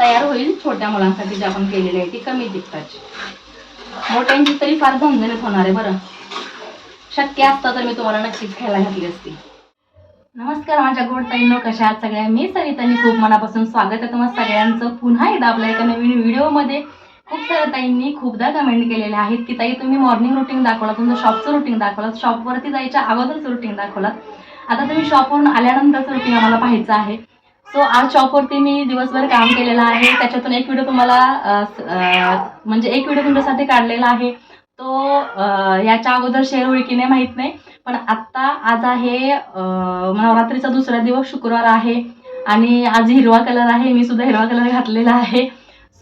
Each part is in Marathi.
तयार होईल छोट्या मुलांसाठी जे आपण केलेली आहे ती कमी तिखटाची मोठ्यांची तरी फार झणझणीत होणार आहे बरं. शक्य असतं तर मी तुम्हाला नक्कीच खायला घातली असती. नमस्कार माझ्या गोड ताईंनो कशा आहात सगळ्या? मी सरितांनी खूप मनापासून स्वागत आहे तुम्हाला सगळ्यांचं. पुन्हा एकदा आपल्या एका नवीन व्हिडिओमध्ये खूप साऱ्या ताईंनी खूपदा कमेंट केलेल्या आहेत की ताई तुम्ही मॉर्निंग रुटीन दाखवला तुमचं शॉपचं रुटीन दाखवलं शॉपवरती जायच्या अगोदरच रुटीन दाखवलात. आता तुम्ही शॉपवरून आल्यानंतरच रुटीन आम्हाला पाहायचं आहे. सो आज शॉपवरती मी दिवसभर काम केलेलं आहे. त्याच्यातून एक व्हिडिओ तुम्हाला म्हणजे एक व्हिडिओ तुमच्यासाठी काढलेला आहे. तो याच्या अगोदर शेअर होईल की नाही माहीत नाही. पण आत्ता आज आहे नवरात्रीचा दुसरा दिवस शुक्रवार आहे. आणि आज हिरवा कलर आहे. मी सुद्धा हिरवा कलर घातलेला आहे.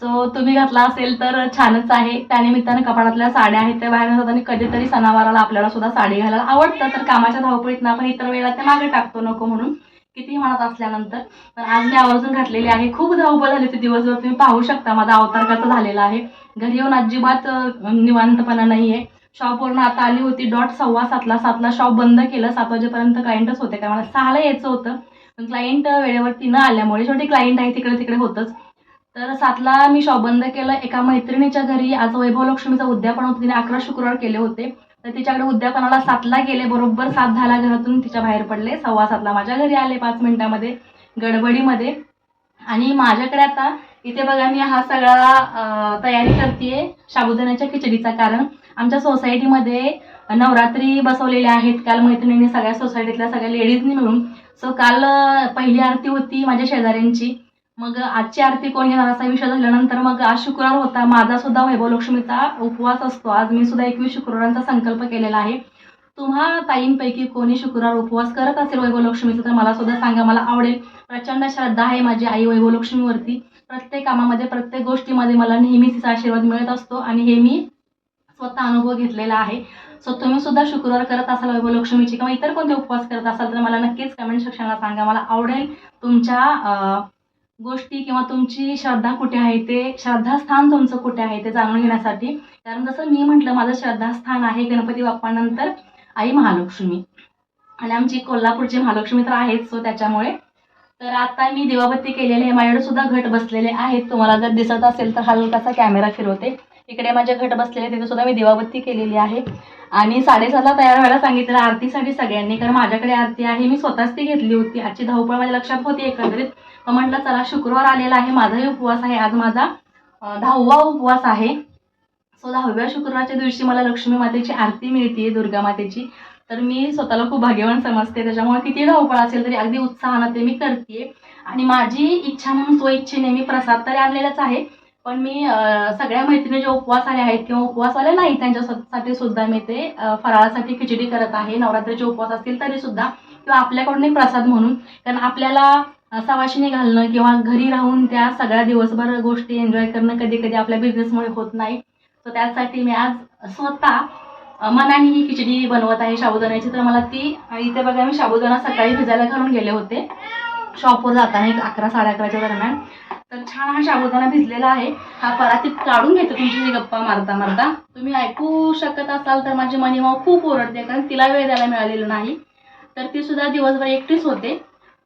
सो तुम्ही घातला असेल तर छानच आहे. त्यानिमित्तानं कपाडातल्या साड्या आहेत त्या बाहेर नसतात आणि कधीतरी सणावाराला आपल्याला सुद्धा साडी घालायला आवडतं तर कामाच्या धावपळीत ना आपण इतर वेळेला ते मागे टाकतो नको म्हणून. किती म्हणत असल्यानंतर पण आज मी आवर्जून घातलेली आहे. खूप धावपळ झाली होती दिवसभर. तुम्ही पाहू शकता माझा अवतार कसा झालेला आहे. घरी येऊन अजिबात निवांतपणा नाही आहे शॉपवरून आता आली होती डॉट सव्वा सातला. सातला शॉप बंद केलं. सात वाजेपर्यंत क्लायंटच होते. कारण मला सहाला यायचं होतं. पण क्लायंट वेळेवरती न आल्यामुळे शेवटी क्लायंट आहे तिकडे तिकडे होतंच. तर सातला मी शॉप बंद केलं. एका मैत्रिणीच्या घरी आज वैभव लक्ष्मीचं उद्यापन होतं. तिने अकरा शुक्रवार केले होते. तर तिच्याकडे उद्यापनाला सातला गेले बरोबर सात दहाला घरातून तिच्या बाहेर पडले. सव्वा सातला माझ्या घरी आले पाच मिनिटामध्ये गडबडीमध्ये. आणि माझ्याकडे आता इथे बघा मी हा सगळा तयारी करते साबुदाण्याच्या खिचडीचा कारण. आमच्या सोसायटीमध्ये नवरात्री बसवलेल्या आहेत काल मैत्रिणींनी सगळ्या सोसायटीतल्या सगळ्या लेडीजनी मिळून. सो काल पहिली आरती होती माझ्या शेजाऱ्यांची. मग आजची आरती कोण घेणार असा विषय झाल्यानंतर मग आज शुक्रवार होता. माझा सुद्धा वैभव लक्ष्मीचा उपवास असतो. आज मी सुद्धा एकवीस शुक्रवारांचा संकल्प केलेला आहे. तुम्हा ताईंपैकी कोणी शुक्रवार उपवास करत असेल वैभवलक्ष्मीचा तर मला सुद्धा सांगा. मला आवडेल. प्रचंड श्रद्धा आहे माझी आई वैभव लक्ष्मीवरती. प्रत्येक कामामध्ये प्रत्येक गोष्टीमध्ये मला नेहमीच तिचा आशीर्वाद मिळत असतो आणि हे मी स्वतः अनुभव घेतलेला आहे. सो तुम्ही सुद्धा शुक्रवार करत असाल वैभव लक्ष्मीची किंवा इतर कोणते उपवास करत असाल तर मला नक्कीच कमेंट सेक्शनला सांगा. मला आवडेल तुमच्या गोष्टी किंवा तुमची श्रद्धा कुठे आहे ते श्रद्धास्थान तुमचं कुठे आहे ते जाणून घेण्यासाठी. कारण जसं मी म्हटलं माझं श्रद्धास्थान आहे गणपती बाप्पानंतर आई महालक्ष्मी. आणि आमची कोल्हापूरची महालक्ष्मी तर आहेच सो त्याच्यामुळे. तर आता मी दिवाबत्ती केलेली आहे माझ्याकडे सुद्धा घट बसलेले आहेत. तुम्हाला जर दिसत असेल तर हलकासा कॅमेरा फिरवते. इकडे माझे घट बसलेले तिथे सुद्धा मी दिवाबत्ती केलेली आहे. आणि साडेसहाला तयार व्हायला सांगितलं आरतीसाठी सगळ्यांनी कारण माझ्याकडे आरती आहे मी स्वतःच ती घेतली होती. आजची धावपळ माझ्या लक्षात होती एकंदरीत. मग म्हटलं चला शुक्रवार आलेला आहे माझाही उपवास आहे आज माझा दहावा उपवास आहे. सो दहाव्या शुक्रवारच्या दिवशी मला लक्ष्मी मातेची आरती मिळते दुर्गा मातेची. तर मी स्वतःला खूप भाग्यवान समजते त्याच्यामुळे किती धावपळ असेल तरी अगदी उत्साहानं ते मी करते आणि माझी इच्छा म्हणून स्वइच्छेने मी प्रसाद तरी आणलेलाच आहे. पण मी सगळ्या मैत्रिणी जे उपवासाले आहेत किंवा उपवासवाले नाही त्यांच्यासाठी सुद्धा मी ते फराळासाठी खिचडी करत आहे. नवरात्रीचे उपवास असतील तरी सुद्धा. किंवा आपल्याकडून एक प्रसाद म्हणून. कारण आपल्याला सवाशिनी सवाशिणी घालणं किंवा घरी राहून त्या सगळ्या दिवसभर गोष्टी एन्जॉय करणं कधी कधी आपल्या बिझनेसमुळे होत नाही. तर त्यासाठी मी आज स्वतः मनाने ही खिचडी बनवत आहे साबुदाण्याची तर मला ती इथे बघा मी साबुदाणा सकाळी भिजायला घालून गेले होते. शॉपवर जाताना एक अकरा साडे अकराच्या दरम्यान. तर छान हा शाबुदाना भिजलेला आहे. हा परातीत काढून घेतो तुमची जी गप्पा मारता मारता. तुम्ही ऐकू शकत असाल तर माझी मनीमाव खूप ओरडते कारण तिला वेळ द्यायला मिळालेला नाही. तर ती सुद्धा दिवसभर एकटीच होते.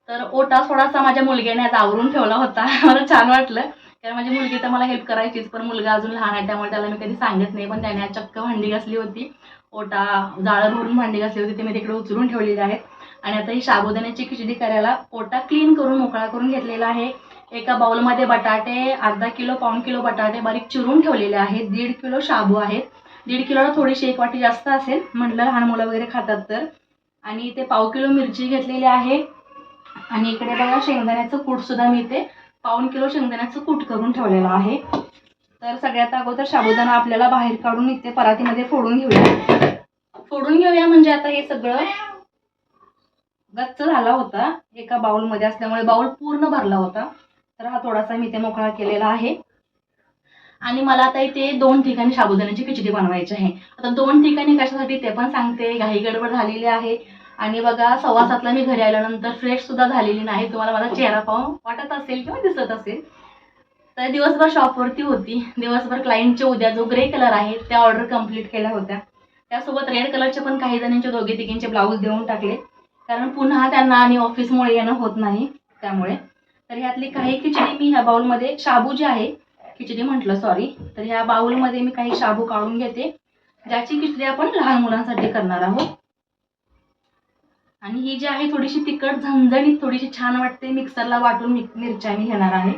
तर ओटा थोडासा माझ्या मुलग्याने आज आवरून ठेवला होता. मला छान वाटलं. कारण माझी मुलगी तर मला हेल्प करायचीच पण मुलगा अजून लहान आहे त्यामुळे त्याला मी कधी सांगत नाही. पण त्याने आज चक्क भांडी घासली होती. ओटा जाळं भरून भांडी घासली होती ती मी तिकडे उचलून ठेवलेली आहेत. आणि आता ही साबुदाण्याची खिचडी करायला ओटा क्लीन करून मोकळा करून घेतलेला आहे. एका बाउलमध्ये बटाटे अर्धा किलो पाऊण किलो बटाटे बारीक चिरून ठेवलेले आहेत. दीड किलो शाबू आहेत. दीड किलोला थोडीशी एक वाटी जास्त असेल. म्हटलं लहान मुलं वगैरे खातात तर. आणि इथे पाव किलो मिरची घेतलेली आहे. आणि इकडे बघा शेंगदाण्याचं कूट सुद्धा मी इथे पाऊण किलो शेंगदाण्याचं कूट करून ठेवलेलं आहे. तर सगळ्यात अगोदर साबुदाणा आपल्याला बाहेर काढून इथे परातीमध्ये फोडून घेऊया. फोडून घेऊया म्हणजे आता हे सगळं गच्च झाला होता. एका बाउलमध्ये असल्यामुळे बाउल पूर्ण भरला होता. तर हा थोडासा मी ते मोकळा केलेला आहे. आणि मला आता इथे दोन ठिकाणी साबुदाण्याची खिचडी बनवायची आहे. आता दोन ठिकाणी कशासाठी ते पण सांगते. घाई गडबड झालेली आहे. आणि बघा सव्वा सातला मी घरी आल्यानंतर फ्रेश सुद्धा झालेली नाही. तुम्हाला माझा चेहरा पाहून वाटत असेल किंवा दिसत असेल. तर दिवसभर शॉपवरती होती. दिवसभर क्लायंटचे उद्या जो ग्रे कलर आहे त्या ऑर्डर कंप्लीट केल्या होत्या. त्यासोबत रेड कलरचे पण काही जणांचे दोघे तिघींचे ब्लाऊज देऊन टाकले. कारण पुन्हा त्यांना आणि ऑफिसमुळे येणं होत नाही त्यामुळे. तर ह्यातली काही खिचडी मी ह्या बाउलमध्ये शाबू जे आहे खिचडी म्हटलं सॉरी तर ह्या बाउलमध्ये मी काही शाबू काढून घेते ज्याची खिचडी आपण लहान मुलांसाठी करणार आहोत. आणि ही जी आहे थोडीशी तिखट झणझणीत थोडीशी छान वाटते मिक्सरला वाटून मिरच्या मी घेणार आहे.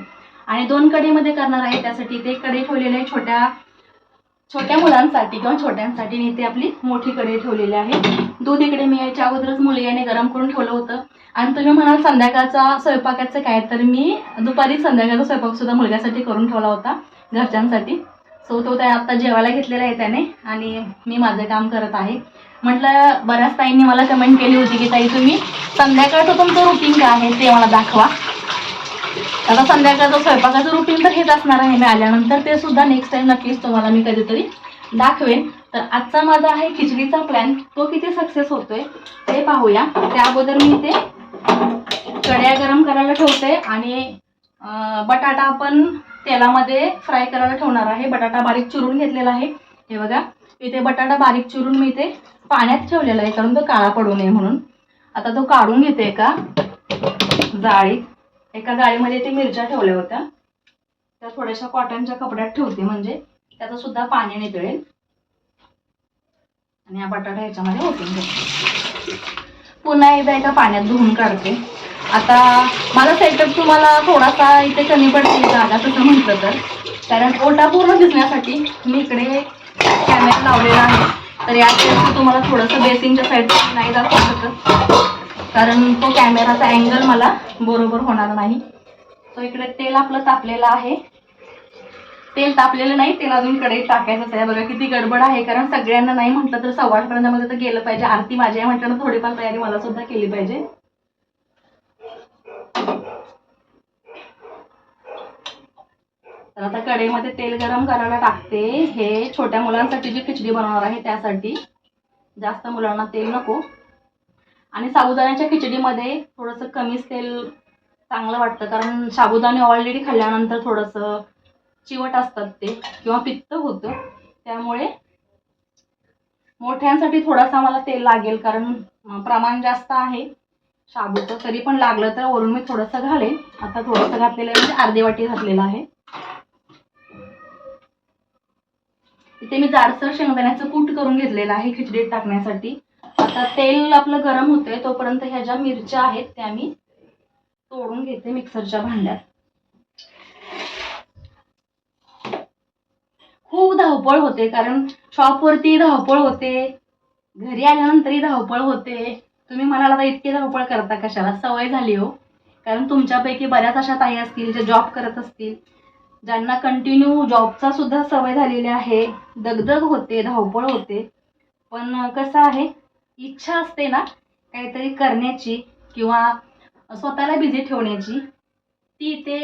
आणि दोन कडेमध्ये करणार आहे त्यासाठी ते कडे ठेवलेले छोट्या छोट्या मुलांसाठी किंवा छोट्यांसाठी आणि इथे आपली मोठी कडे ठेवलेली आहे. दूध इकडे मी यायच्या अगोदरच मुलग्याने गरम करून ठेवलं होतं. आणि तुम्ही म्हणाल संध्याकाळचा स्वयंपाकाचं काय तर मी दुपारी संध्याकाळचा स्वयंपाक सुद्धा मुलग्यासाठी करून ठेवला होता घरच्यांसाठी. सो तो त्या आत्ता जेवायला घेतलेला आहे त्याने आणि मी माझं काम करत आहे. म्हटलं बऱ्याच ताईंनी मला कमेंट केली होती की ताई तुम्ही संध्याकाळचं तुमचं रुटीन काय आहे ते मला दाखवा. आता संध्याकाळचं स्वयंपाकाचं रुटीन तर हेच असणार आहे. मी आल्यानंतर ते सुद्धा नेक्स्ट टाइम नक्कीच तुम्हाला मी कधीतरी दाखवेन. तर आजचा माझा आहे खिचडीचा प्लॅन तो किती सक्सेस होतोय ते पाहूया. त्या अगोदर मी इथे कड्या गरम करायला ठेवते आणि बटाटा आपण तेलामध्ये फ्राय करायला ठेवणार आहे. बटाटा बारीक चिरून घेतलेला आहे. हे बघा इथे बटाटा बारीक चिरून मी इथे पाण्यात ठेवलेला आहे कारण तो काळा पडू नये म्हणून. आता तो काढून घेते एका जाळीत. एका जाळीमध्ये ते मिरच्या ठेवल्या होत्या. त्या थोड्याशा कॉटनच्या कपड्यात ठेवते म्हणजे त्याचं सुद्धा पाणी नितळेल. आणि हा बटाटा ह्याच्यामध्ये ओतून घेते. पुन्हा एकदा एका पाण्यात धुवून काढते. आता माझा सेटअप तुम्हाला थोडासा इथे कमी पडते जागा तसं म्हटलं तर. कारण ओटा पूर्ण दिसण्यासाठी मी इकडे कॅमेरा लावलेला आहे. तर यात तुम्हाला थोडंसं बेसिंगच्या साईडला नाही दाखवू शकत कारण तो कॅमेराचा अँगल मला बरोबर होणार नाही. तो इकडे तेल आपलं तापलेलं आहे. तेल तापलेलं नाही तेल अजून कढईत टाकायचंच आहे. बघा किती गडबड आहे. कारण सगळ्यांना नाही म्हटलं तर सव्वा आठपर्यंत तर गेलं पाहिजे. आरती माझी आहे म्हटलं तर थोडीफार तयारी मला सुद्धा केली पाहिजे. तर आता कढईमध्ये तेल गरम करायला टाकते. हे छोट्या मुलांसाठी जी खिचडी बनवणार आहे त्यासाठी. जास्त मुलांना तेल नको. आणि साबुदाण्याच्या खिचडीमध्ये थोडंसं कमीच तेल चांगलं वाटतं. कारण साबुदाणे ऑलरेडी खाल्ल्यानंतर थोडंसं चिवट असतात ते किंवा पित्त होतं त्यामुळे मोठ्यांसाठी थोडासा मला तेल लागेल कारण प्रमाण जास्त आहे. शाबूचं तरी पण लागलं तर वरून मी थोडंसं घालेन. आता थोडंसं घातलेलं आहे म्हणजे अर्धी वाटी घातलेलं आहे. इथे मी जाडसर शेंगदाण्याचं कूट करून घेतलेलं आहे खिचडीत टाकण्यासाठी. आता तेल आपलं गरम होतंय तोपर्यंत ह्या ज्या मिरच्या आहेत त्या मी तोडून घेते मिक्सरच्या भांड्यात. खूप धावपळ होते कारण शॉपवरती धावपळ होते घरी आल्यानंतरही धावपळ होते. तुम्ही म्हणाल आता इतकी धावपळ करता कशाला? सवय झाली हो. कारण तुमच्यापैकी बऱ्याच अशा ताई असतील ज्या जॉब करत असतील. ज्यांना कंटिन्यू जॉबचा सुद्धा सवय झालेली आहे. दगदग होते धावपळ होते. पण कसं आहे इच्छा असते ना काहीतरी करण्याची किंवा स्वतःला बिझी ठेवण्याची. ती ते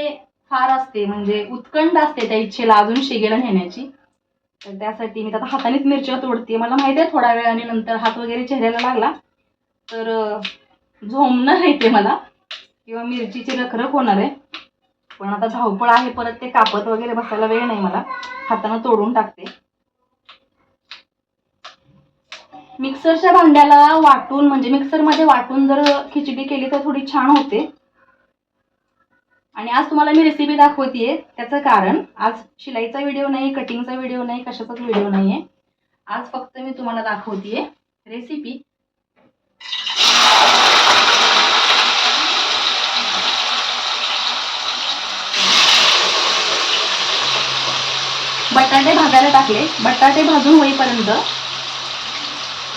फार असते म्हणजे उत्कंठ असते त्या इच्छेला अजून शिगेला नेण्याची. तर त्यासाठी मी आता हातानेच मिरच्या तोडते. मला माहिती आहे थोड्या वेळाने नंतर हात वगैरे चेहऱ्याला लागला तर झोमणं झोमणार आहे ते मला. किंवा मिरचीची रखरख होणार आहे. पण आता धावपळ आहे परत ते कापत वगैरे बसायला वेळ नाही मला. हातानं तोडून टाकते. मिक्सरच्या भांड्याला वाटून म्हणजे मिक्सरमध्ये वाटून जर खिचडी केली तर थोडी छान होते. आणि आज तुम्हाला मी रेसिपी दाखवतेय. त्याचं कारण आज शिलाईचा व्हिडिओ नाही कटिंगचा व्हिडिओ नाही कशाचाच व्हिडिओ नाही आहे आज फक्त मी तुम्हाला दाखवतेय रेसिपी बटाटे भाजायला टाकले. बटाटे भाजून होईपर्यंत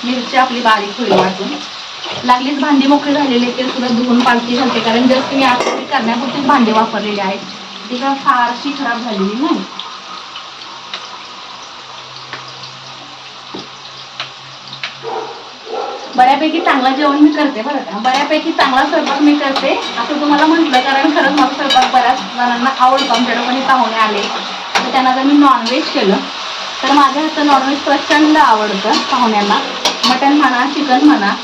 मिरची आपली बारीक होईल वाटून. लागलीच भांडी मोकळी झालेली आहे ते सुद्धा धुवून पालती घालते. कारण जस्ट मी आज करण्यापुरतीच भांडी वापरलेली आहेत. ती काय फारशी खराब झालेली नाही. बऱ्यापैकी चांगलं जेवण मी करते बरं का. बऱ्यापैकी चांगला स्वयंपाक मी करते. असं तुम्हाला म्हटलं कारण खरंच माझा स्वयंपाक बऱ्याच जणांना आवडतो. आमच्याकडे कोणी पाहुणे आले. तर त्यांना जर मी नॉनव्हेज केलं तर माझ्या हातचं नॉनव्हेज प्रचंड आवडतं पाहुण्यांना. मटण म्हणा चिकन म्हणा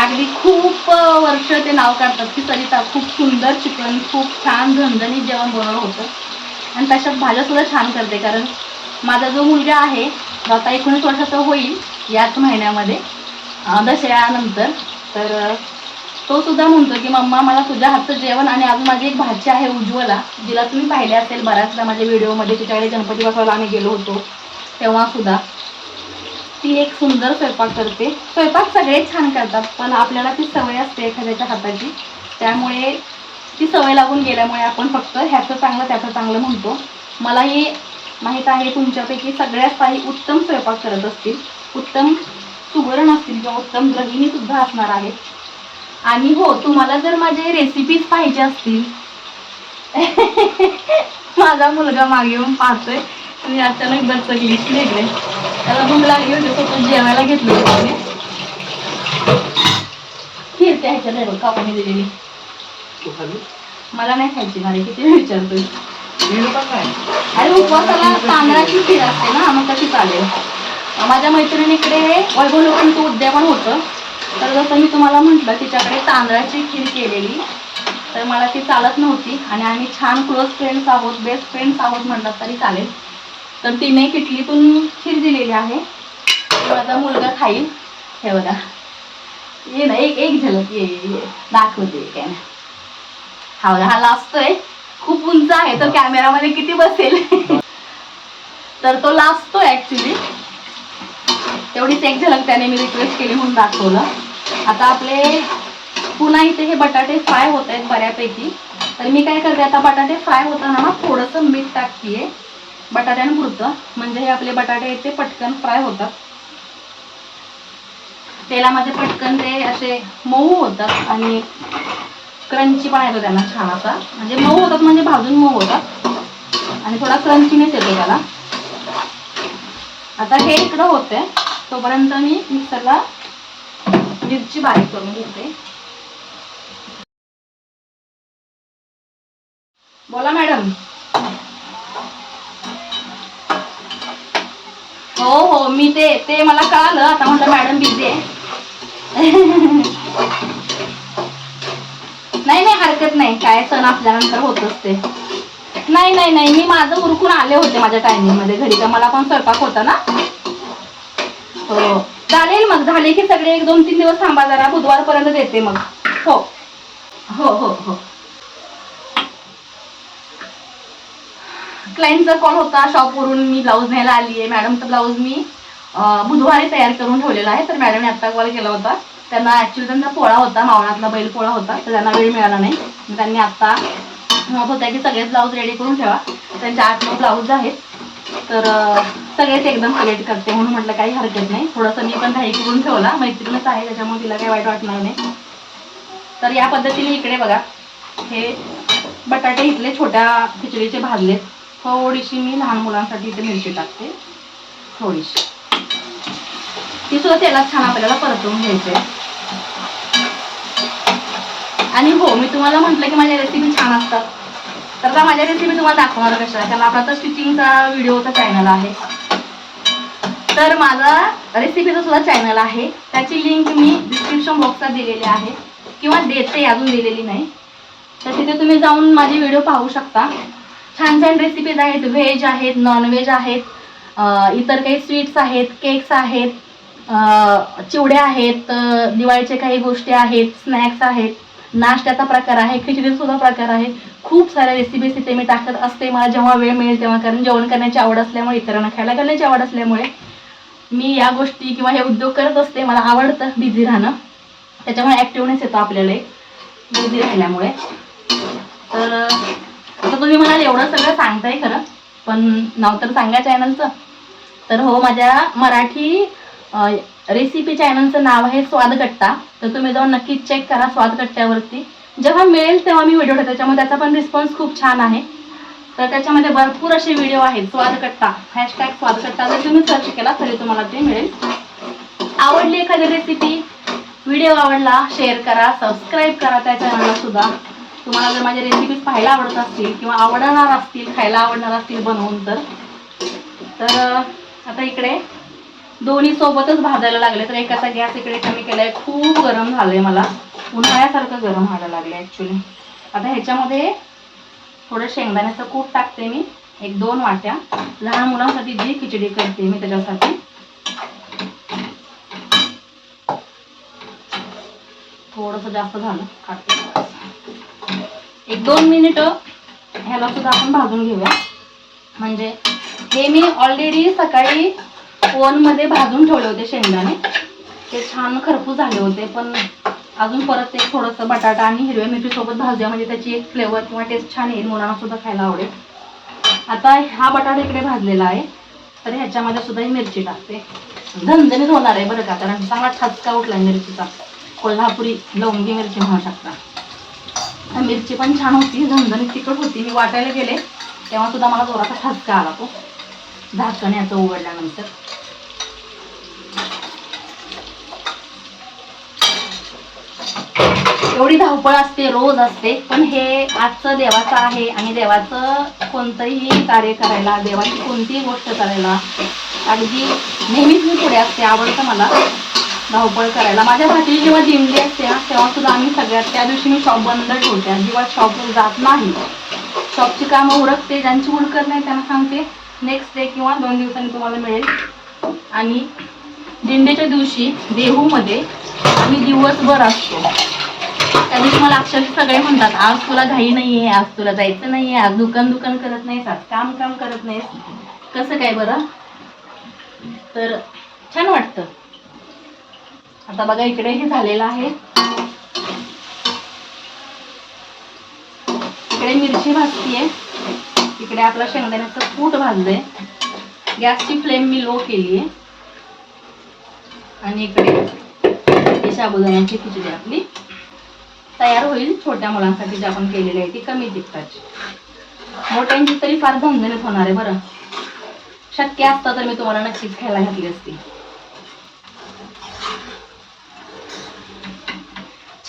अगदी खूप वर्ष ते नाव काढतात की सरिता खूप सुंदर चिकन खूप छान झणझणीत जेवण बनवलं होतं. आणि तशात भाज्यासुद्धा छान करते कारण माझा जो मुलगा आहे तो आता एकोणीस वर्षाचा होईल याच महिन्यामध्ये दसऱ्यानंतर. तर तो सुद्धा म्हणतो की मम्मा मला तुझ्या हातचं जेवण आणि अजून माझी एक भाजी आहे उज्ज्वला जिला तुम्ही पाहिले असेल बऱ्याचदा माझ्या व्हिडिओमध्ये तिच्याकडे गणपती बसवायला आम्ही गेलो होतो तेव्हासुद्धा ती एक सुंदर स्वयंपाक करते. स्वयंपाक सगळे छान करतात पण आपल्याला ती सवय असते एखाद्याच्या हाताची. त्यामुळे ती सवय लागून गेल्यामुळे आपण फक्त ह्याचं चांगलं त्याचं चांगलं म्हणतो. मलाही माहीत आहे तुमच्यापैकी सगळ्याच काही उत्तम स्वयंपाक करत असतील. उत्तम सुगरण असतील किंवा उत्तम गृहिणी सुद्धा असणार आहेत. आणि हो तुम्हाला जर माझे रेसिपीज पाहिजे असतील. माझा मुलगा मागे येऊन पाहतोय. मी अचानक दचकली वेगळे त्याला भूक लागली होती तो जेवायला घेतलं होतं मी खीर त्या ह्याच्यात बघ दिलेली. मला नाही खायची मला किती विचारतोय. अरे उपवासाला तांदळाची खीर असते ना मग कशी चालेल. माझ्या मैत्रिणीकडे वैभव लोकांचं उद्यापन होतं. तर जसं मी तुम्हाला म्हटलं तिच्याकडे तांदळाची खीर केलेली. तर मला ती चालत नव्हती. आणि आम्ही छान क्लोज फ्रेंड्स आहोत बेस्ट फ्रेंड्स आहोत म्हटलं तरी चालेल. तर तिने किटलीतून खीर दिलेली आहे. माझा मुलगा खाईल. हे बघा. ये ना एक एक झलक ये ये दाखवते काय ना हा बघा हा लाजतोय खूप उंच आहे तर कॅमेरामध्ये किती बसेल? तर तो लाजतोय ऍक्च्युली तेवढीच एक झलक त्याने मी रिक्वेस्ट केली म्हणून दाखवलं. आता आपले पुन्हा इथे हे बटाटे फ्राय होत आहेत बऱ्यापैकी. तर मी काय करते आता बटाटे फ्राय होताना ना थोडंसं मीठ टाकतीये बटाट्यांपुरतं म्हणजे हे आपले बटाटे आहेत ते पटकन फ्राय होतात. तेलामध्ये पटकन ते असे मऊ होतात आणि क्रंची पण येतो त्यांना छान असा म्हणजे मऊ होतात म्हणजे भाजून मऊ होतात. आणि थोडा क्रंचीनेच येतो त्याला. आता हे इकडं होते तोपर्यंत मी मिक्सरला मिरची बारीक करून घेते. बोला मॅडम. हो हो मी ते ते मला कळालं. आता म्हटलं मॅडम बिझी आहे. नाही नाही हरकत नाही. काय सण असल्यानंतर होत असते. नाही नाही नाही. मी माझं उरकून आले होते माझ्या टायमिंगमध्ये घरी. का मला पण स्वयंपाक होता ना? हो. चालेल मग. झाले की सगळे एक दोन तीन दिवस थांबा जरा. बुधवारपर्यंत देते मग. हो. हो हो हो. क्लायंटचा कॉल होता शॉपवरून मी ब्लाऊज न्यायला आली आहे. मॅडमचा ब्लाऊज मी बुधवारी तयार करून ठेवलेला आहे. तर मॅडमने आत्ता कॉल केला होता. त्यांना ॲक्च्युली त्यांचा पोळा होता मावळातला बैल पोळा होता तर त्यांना वेळ मिळाला नाही. त्यांनी आत्ता म्हणत होत्या की सगळेच ब्लाऊज रेडी करून ठेवा. त्यांचे आठ नऊ ब्लाऊज आहेत. तर सगळेच एकदम कलेक्ट करते म्हणून म्हटलं काही हरकत नाही. थोडंसं मी पण घाई करून ठेवला. मैत्रीणच आहे त्याच्यामुळे तिला काही वाईट वाटणार नाही. तर या पद्धतीने इकडे बघा. हे बटाटे इथले छोट्या खिचडीचे भाजलेत. हो, थोडीशी मी लहान मुलांसाठी इथे मिरची टाकते. थोडीशी. ती सुद्धा तेलात छान आपल्याला परतवून घ्यायचे आणि हो मी तुम्हाला म्हटलं की माझ्या रेसिपी छान असतात. तर त्या माझ्या रेसिपी तुम्हाला दाखवणार कशा कारण आपला तर स्टिचिंगचा व्हिडिओचा चॅनल आहे. तर माझा रेसिपीचा सुद्धा चॅनल आहे. त्याची लिंक मी डिस्क्रिप्शन बॉक्सला दिलेली आहे. किंवा देते अजून दिलेली नाही. तर तिथे तुम्ही जाऊन माझे व्हिडिओ पाहू शकता. छान छान रेसिपीज आहेत व्हेज आहेत नॉनव्हेज आहेत इतर काही स्वीट्स आहेत केक्स आहेत चिवड्या आहेत दिवाळीचे काही गोष्टी आहेत स्नॅक्स आहेत. नाश्त्याचा प्रकार आहे खिचडीसुद्धा प्रकार आहे. खूप साऱ्या रेसिपीज तिथे मी टाकत असते. मला जेव्हा वेळ मिळेल तेव्हा कारण जेवण करण्याची आवड असल्यामुळे इतरांना खायला घालण्याची आवड असल्यामुळे मी या गोष्टी किंवा हे उद्योग करत असते. मला आवडतं बिझी राहणं. त्याच्यामुळे ॲक्टिवनेस येतो आपल्याला एक. बिझी राहिल्यामुळे. तर आता तुम्ही म्हणाल एवढं सगळं सांगताय खरं पण नाव तर सांगा चॅनलचं तर हो माझ्या मराठी रेसिपी चॅनलचं नाव आहे स्वादकट्टा. तर तुम्ही जाऊन नक्कीच चेक करा स्वादकट्ट्यावरती. जेव्हा मिळेल तेव्हा मी व्हिडिओ टाकते त्याच्यामुळे त्याचा पण रिस्पॉन्स खूप छान आहे. तर त्याच्यामध्ये भरपूर असे व्हिडिओ आहेत. स्वादकट्टा. हॅशटॅग स्वादकट्टा. जर तुम्ही सर्च केला तरी तुम्हाला ते मिळेल. आवडली एखादी रेसिपी व्हिडिओ आवडला शेअर करा सबस्क्राईब करा त्या चॅनलला सुद्धा. तुम्हाला जर माझ्या रेसिपीज पाहायला आवडत असतील किंवा आवडणार असतील खायला आवडणार असतील बनवून तर. तर आता इकडे दोन्ही सोबतच भाजायला लागले तर एकाचा गॅस इकडे कमी केलाय. खूप गरम झालंय मला. उन्हाळ्यासारखं गरम व्हायला लागलं आहे ॲक्च्युली आता ह्याच्यामध्ये थोडं शेंगदाण्याचं कूट टाकते मी. एक दोन वाट्या. लहान मुलांसाठी जी खिचडी करते मी त्याच्यासाठी. थोडंसं जास्त झालं. काढते एक दोन मिनिटं ह्याला सुद्धा आपण भाजून घेऊया. म्हणजे हे मी ऑलरेडी सकाळी ओनमध्ये भाजून ठेवले होते शेंगदाणे. ते छान खरपूस झाले होते पण अजून परत एक थोडंसं बटाटा आणि हिरव्या मिरचीसोबत भाजूया म्हणजे त्याची एक फ्लेवर किंवा टेस्ट छान येईल मुलांना सुद्धा खायला आवडेल. आता हा बटाटा इकडे भाजलेला आहे तर ह्याच्यामध्ये सुद्धा ही मिरची टाकते. धनधणीत होणार आहे बरं का कारण चांगला ठसका उठला मिरचीचा. कोल्हापुरी लवंगी मिरची म्हणू शकता. मिरची पण छान होती झणझणीत तिखट होती. मी वाटायला गेले तेव्हा सुद्धा मला जोराचा ठसका आला तो. झाकण याचं उघडल्यानंतर. एवढी धावपळ असते रोज असते. पण हे आजचं देवाचं आहे आणि देवाचं कोणतंही कार्य करायला देवाची कोणतीही गोष्ट करायला अगदी नेहमीच मी पुढे असते आवडतं मला. धावपळ करायला. माझ्या भाजी जेव्हा दिंडी असते ना तेव्हा सुद्धा आम्ही सगळ्यात त्या दिवशी मी शॉप बंद ठेवते. अजिबात शॉपवर जात नाही शॉपची कामं उरकते ज्यांची उडकत नाही त्यांना सांगते नेक्स्ट डे किंवा दोन दिवसांनी तुम्हाला मिळेल. आणि दिंडीच्या दिवशी देहूमध्ये आम्ही दिवसभर असतो. त्या दिवशी मला अक्षरशः सगळे म्हणतात आज तुला घाई नाही आहे आज तुला जायचं नाही आहे आज दुकान दुकान करत नाहीस आज काम काम करत नाहीस. कसं काय बरं? तर छान वाटतं. आता बघा इकडे हे झालेलं आहे. इकडे मिरची भाजतीये. इकडे आपला शेंगदाण्याचं कूट भाजलंय. गॅसची फ्लेम मी लो केली आहे आणि इकडे शाबुदाण्याची साबुदाण्याची खिचडी आपली तयार होईल. छोट्या मुलांसाठी जी आपण केलेली आहे ती कमी तिखटाची. मोठ्यांची तरी फार झणझणीत होणार आहे बरं. शक्य असतं तर मी तुम्हाला नक्कीच खायला घातली असती.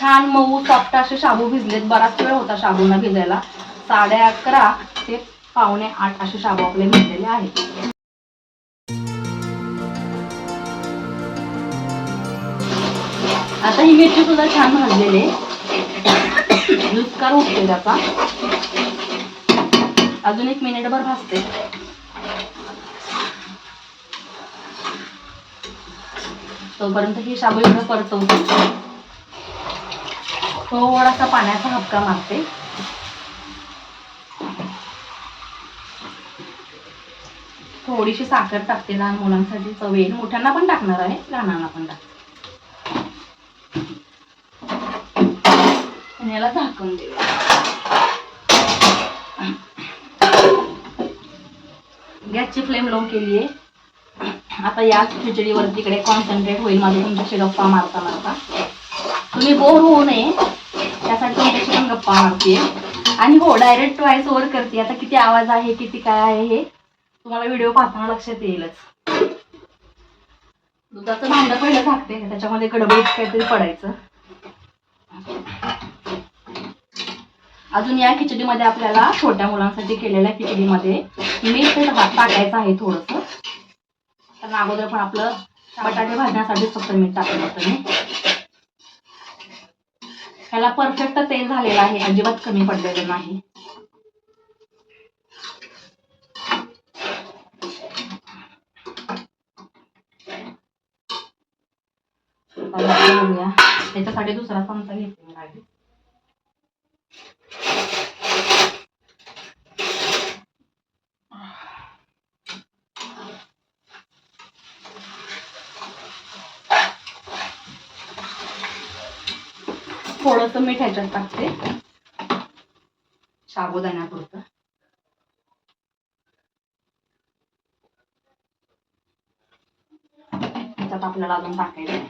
छान मऊ सॉफ्ट असे शाबू भिजलेत. बराच वेळ होता शाबूंना भिजायला. साडे अकरा ते पावणे आठ असे शाबू आपले भिजलेले आहेत. आता ही मिरची सुद्धा छान भाजलेली आहे. लुचकार उठते त्याचा. अजून एक मिनिटभर भाजते. तोपर्यंत ही शाबू इकडे परतवते. थोडासा पाण्याचा हपका मारते. थोडीशी साखर टाकते लहान मुलांसाठी. चव मोठ्यांना पण टाकणार आहे लहानांना पण टाकते याला झाकून देऊया गॅसची फ्लेम लो केली आहे आता याच खिचडीवर तिकडे कॉन्सन्ट्रेट होईल माझे. तुमच्याशी गप्पा मारता मारता. तुम्ही बोर होऊ नये. गप्पा मारते आणि हो डायरेक्ट वॉइस ओव्हर करते. आता किती आवाज आहे किती काय आहे हे तुम्हाला व्हिडिओ पाहताना लक्षात येईलच. दुधाचं भांडं पहिलं झाकते त्याच्यामध्ये गडबडीत काहीतरी पडायचं. अजून या खिचडीमध्ये आपल्याला छोट्या मुलांसाठी केलेल्या खिचडीमध्ये मीठ भात टाकायचं आहे थोडंसं. कारण अगोदर पण आपलं बटाटे भाजण्यासाठी फक्त मीठ टाकलं होतं मी. त्याला परफेक्ट तेल झालेलं आहे अजिबात कमी पडलेलं नाही. त्याच्यासाठी दुसरा चमचा घेते मी थोडस मीठ ह्याच्यात टाकते. साबुदाण्यापुरतं. ह्याच्यात आपल्याला अजून टाकायचं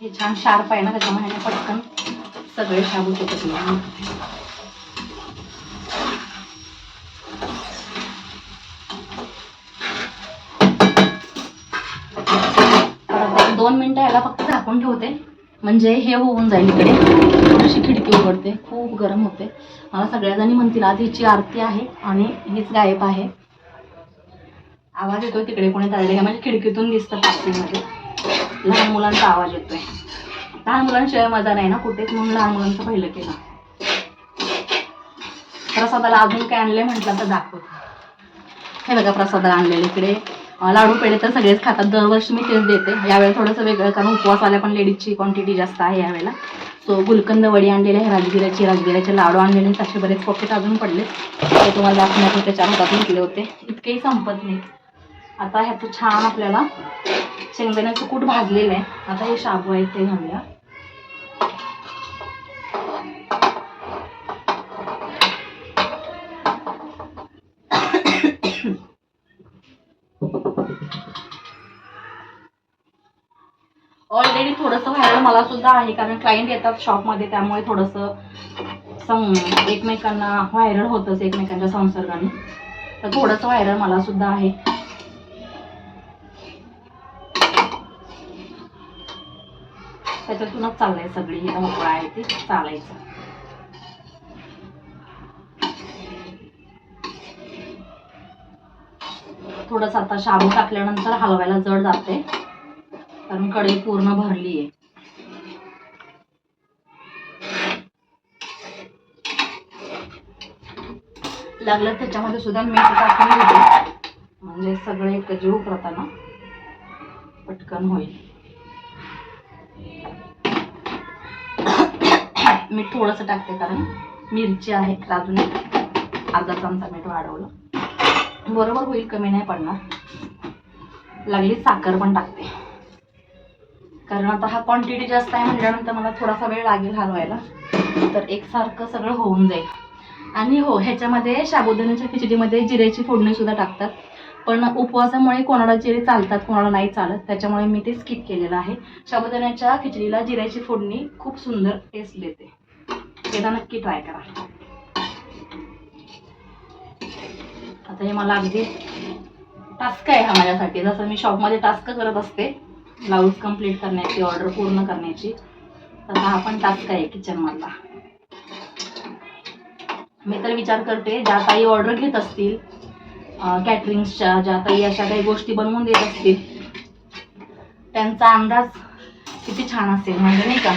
हे छान शार्प आहे ना त्याच्यामुळे पटकन सगळे शाबू चिकटले दोन मिनटं याला फक्त झाकून ठेवते. म्हणजे हे होऊन जाईल इकडे. थोडीशी खिडकी उघडते. खूप गरम होते. मला सगळ्याजणी म्हणतील आज हिची आरती आहे आणि हीच गायब आहे. आवाज येतोय तिकडे कोणी तळले म्हणजे खिडकीतून दिसतं पाचवीमध्ये. लहान मुलांचा आवाज येतोय. लहान मुलांशिवाय मजा नाही ना कुठेच. म्हणून लहान मुलांचं पहिलं केलं. प्रसादाला अजून काय आणले म्हटलं तर दाखवत. हे बघा प्रसादाला आणलेले इकडे. लाडू पेढे तर सगळेच खातात. दरवर्षी मी तेच देते. यावेळेला थोडंसं वेगळं कारण उपवासवाल्या पण लेडीजची क्वांटिटी जास्त आहे यावेळेला. सो गुलकंद वडी आणलेली आहे राजगिऱ्याची राजगिऱ्याचे लाडू आणलेले आहेत. असे बरेच पॉकेट अजून पडले ते तुम्हाला दाखवण्यात होते चार हातात घेतले होते. इतकेही संपत नाही. आता ह्याचं छान आपल्याला शेंगदाण्याचं कूट भाजलेलं आहे. आता हे शाबू आहे ते घालूया. ऑलरेडी थोडंसं व्हायरल मला सुद्धा आहे कारण क्लायंट येतात शॉपमध्ये त्यामुळे थोडंसं सं एकमेकांना व्हायरल होतंच एकमेकांच्या संसर्गाने. तर थोडंसं व्हायरल मला सुद्धा आहे. त्याच्यातूनच चाललंय सगळी ही मोकळा आहे ती चालायचं. थोडंसं आता शाबू टाकल्यानंतर हलवायला जड जाते कारण कढई पूर्ण भरली आहे लागलं त्याच्यामध्ये सुद्धा मीठ टाकून घेते. म्हणजे सगळे एकजीव करताना पटकन होईल. मीठ थोडंसं टाकते कारण मिरची आहे तर अजून अर्धा चमचा मीठ वाढवलं. बरोबर होईल कमी नाही पडणार. लागली साखर पण टाकते. कारण आता हा क्वांटिटी जास्त आहे म्हटल्यानंतर मला थोडासा वेळ लागेल हलवायला. तर एकसारखं सगळं होऊन जाईल. आणि हो ह्याच्यामध्ये साबुदाण्याच्या खिचडीमध्ये जिऱ्याची फोडणीसुद्धा टाकतात. पण उपवासामुळे कोणाला जिरे चालतात कोणाला नाही चालत. त्याच्यामुळे मी ते स्किप केलेलं आहे. साबुदाण्याच्या खिचडीला जिऱ्याची फोडणी खूप सुंदर टेस्ट देते. एकदा नक्की ट्राय करा. आता हे मला अगदी टास्क आहे हा माझ्यासाठी. जसं मी शॉपमध्ये टास्क करत असते ब्लाऊज कंप्लीट करण्याची ऑर्डर पूर्ण करण्याची. तर हा पण टास्क आहे किचनमधला मी तर विचार करते ज्या काही ऑर्डर घेत असतील कॅटरिंग्सच्या ज्या काही अशा काही गोष्टी बनवून देत असतील त्यांचा अंदाज किती छान असेल म्हणजे नाही का?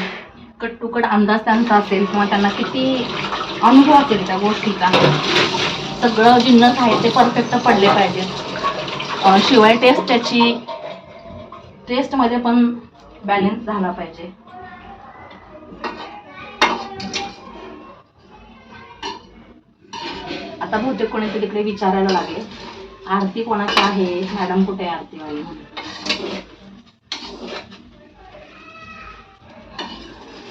कट अंदाज त्यांचा असेल किंवा त्यांना किती अनुभव असेल त्या गोष्टीचा. सगळं जिन्नस आहे ते परफेक्ट पडले पाहिजेत. शिवाय टेस्ट त्याची टेस्टमध्ये पण बॅलेन्स झाला पाहिजे. आता बहुतेक कोणीतरी तिकडे विचारायला लागले. आरती कोणाची आहे? मॅडम कुठे आरती आरतीवाली?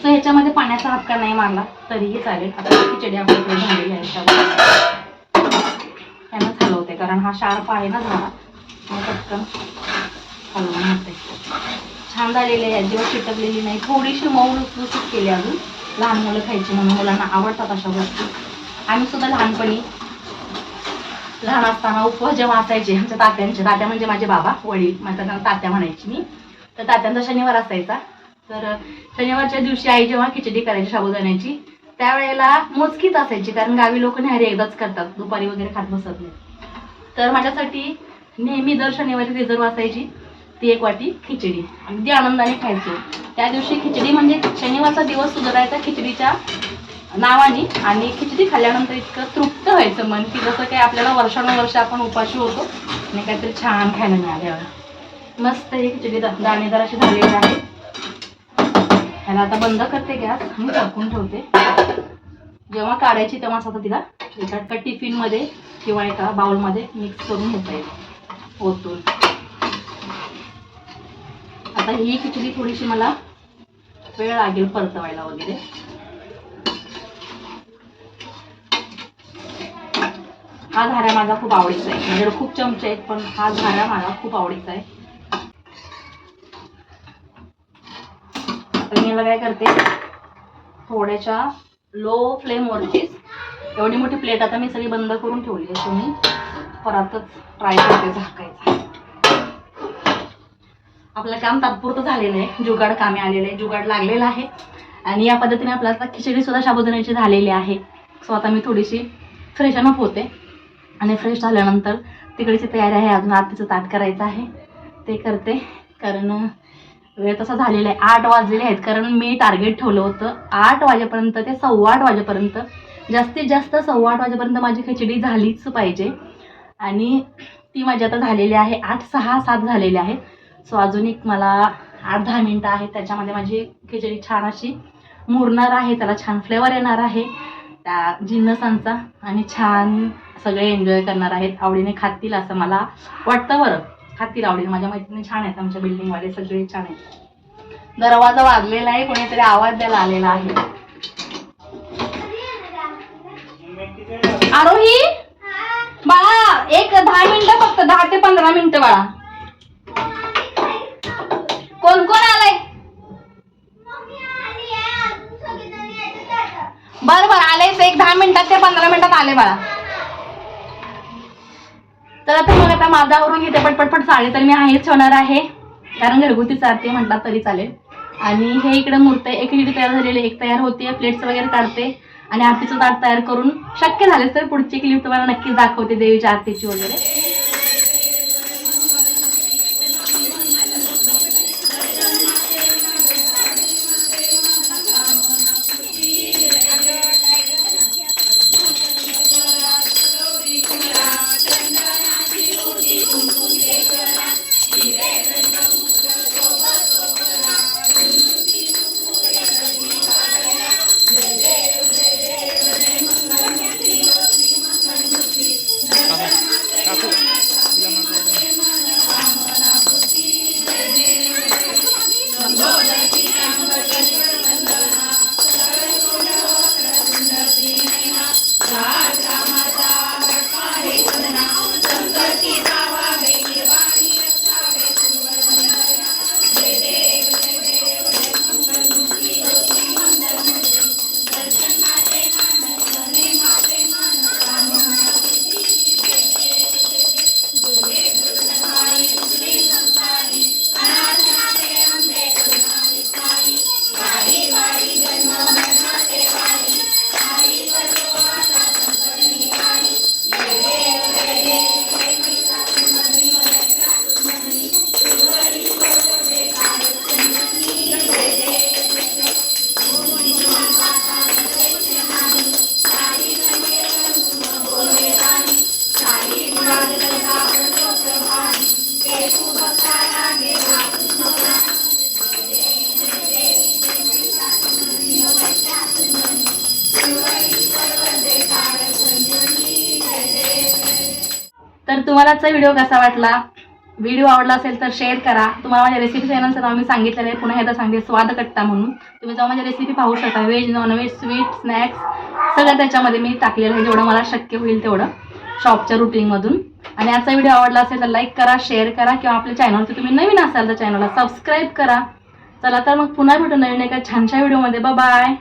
तर ह्याच्यामध्ये पाण्याचा हक्का नाही मारला तरीही चालेल. आता खिचडी आपल्याकडे झालेली आहे त्यावर त्यानंच हलवते कारण हा शार्प आहे ना झाला. पटकन. हलवून होते छान झालेले आहे अजिबात चिटकलेली नाही. थोडीशी मऊ लुसलुसीत केली अजून. लहान मुलं खायची म्हणून मुलांना आवडतात अशा गोष्टी. आम्ही सुद्धा लहानपणी लहान असताना उपवास जेव्हा असायचे आमच्या तात्यांचे. तात्या म्हणजे माझे बाबा वडील. माझ्या त्यांना तात्या म्हणायची मी. तर तात्यांचा शनिवार असायचा. तर शनिवारच्या दिवशी आई जेव्हा खिचडी करायची साबुदाण्याची त्यावेळेला मोजकीच असायची. कारण गावी लोक न्याहारी एकदाच करतात. दुपारी वगैरे खात बसत नाही तर माझ्यासाठी नेहमी दर शनिवारी रिझर्व असायची. ती एक वाटी खिचडी. अगदी आनंदाने खायचो. त्या दिवशी खिचडी म्हणजे शनिवारचा दिवस सुधारायचा खिचडीच्या नावाने. आणि खिचडी खाल्ल्यानंतर इतकं तृप्त व्हायचं मन की जसं काही आपल्याला वर्षानुवर्ष आपण उपाशी होतो आणि काहीतरी छान खायला मिळाल्यावर मस्त ही खिचडी दाणेदार अशी झालेली आहे. ह्याला आता बंद करते गॅस. आणि टाकून ठेवते. जेव्हा काढायची तेव्हाच आता तिला एका टिफिनमध्ये किंवा एका बाउलमध्ये मिक्स करून घेता येईल. ओतून. आता ही खिचडी थोडीशी मला वेळ लागेल परतवायला वगैरे. हा झाऱ्या माझा खूप आवडीचा आहे. म्हणजे खूप चमचे आहेत पण हा झाऱ्या माझा खूप आवडीचा आहे. आता मी याला काय करते? थोड्याशा लो फ्लेमवरचीच एवढी मोठी प्लेट आता मी सगळी बंद करून ठेवली आहे तुम्ही परतच ट्राय करते झाकायचा आपलं काम तात्पुरतं झालेलं आहे. जुगाड कामे आलेलं आहे जुगाड लागलेला आहे. आणि या पद्धतीने आपल्याला आता खिचडी सुद्धा साबुदाण्याची झालेली आहे. सो आता मी थोडीशी फ्रेश अप होते. आणि फ्रेश झाल्यानंतर तिकडची तयारी आहे. अजून आरतीचं ताट करायचं आहे. ते करते. कारण वेळ तसा झालेला आहे. आठ वाजलेले आहेत. कारण मी टार्गेट ठेवलं होतं. आठ वाजेपर्यंत ते सव्वा आठ वाजेपर्यंत जास्तीत जास्त सव्वा आठ वाजेपर्यंत माझी खिचडी झालीच पाहिजे. आणि ती माझी आता झालेली आहे. आठ सहा सात झालेली आहेत. सो अजून एक मला आठ दहा मिनटं आहेत त्याच्यामध्ये माझी खिचडी छान अशी मुरणार आहे त्याला छान फ्लेवर येणार आहे. त्या जिन्नसांचा आणि छान सगळे एन्जॉय करणार आहेत. आवडीने खातील असं मला वाटतं बरं. खातील आवडीने. माझ्या मैत्रिणी छान आहेत आमच्या बिल्डिंगवाले सगळे छान आहेत. दरवाजा वाजलेला आहे कोणीतरी आवाज द्यायला आलेला आहे. आरोही? बाळा एक दहा मिनिटं फक्त दहा ते पंधरा मिनिटं बाळा. बरं बरं आलेच एक दहा मिनिटात ते पंधरा मिनिटात आले बाळा. तर आता मग आता माझा आवरून घेते पटपटपट साडी तर मी आहेच होणार आहे. कारण घरगुती चालते म्हटलं तरी चालेल. आणि हे इकडे मूर्त एक इकडे तयार झालेली एक तयार होते प्लेट्स वगैरे काढते. आणि आरतीचं ताट तयार करून शक्य झाले तर पुढची क्लिप तुम्हाला नक्कीच दाखवते देवीच्या आरतीची वगैरे. व्हिडिओ कसा वाटला? व्हिडिओ आवडला असेल तर शेअर करा. तुम्हाला माझ्या रेसिपी चॅनलचं नाव मी सांगितलेलं आहे. पुन्हा एकदा सांगते स्वाद कट्टा म्हणून. तुम्ही जाऊन माझ्या रेसिपी पाहू शकता व्हेज नॉनव्हेज स्वीट स्नॅक्स सगळं त्याच्यामध्ये मी टाकलेलं आहे. जेवढं मला शक्य होईल तेवढं शॉपच्या रुटीनमधून आणि आजचा व्हिडिओ आवडला असेल तर लाईक करा शेअर करा किंवा आपल्या चॅनलचं तुम्ही नवीन असाल तर चॅनलला सबस्क्राईब करा. चला तर मग पुन्हा भेटू नवीन एका छानशा व्हिडिओमध्ये बाय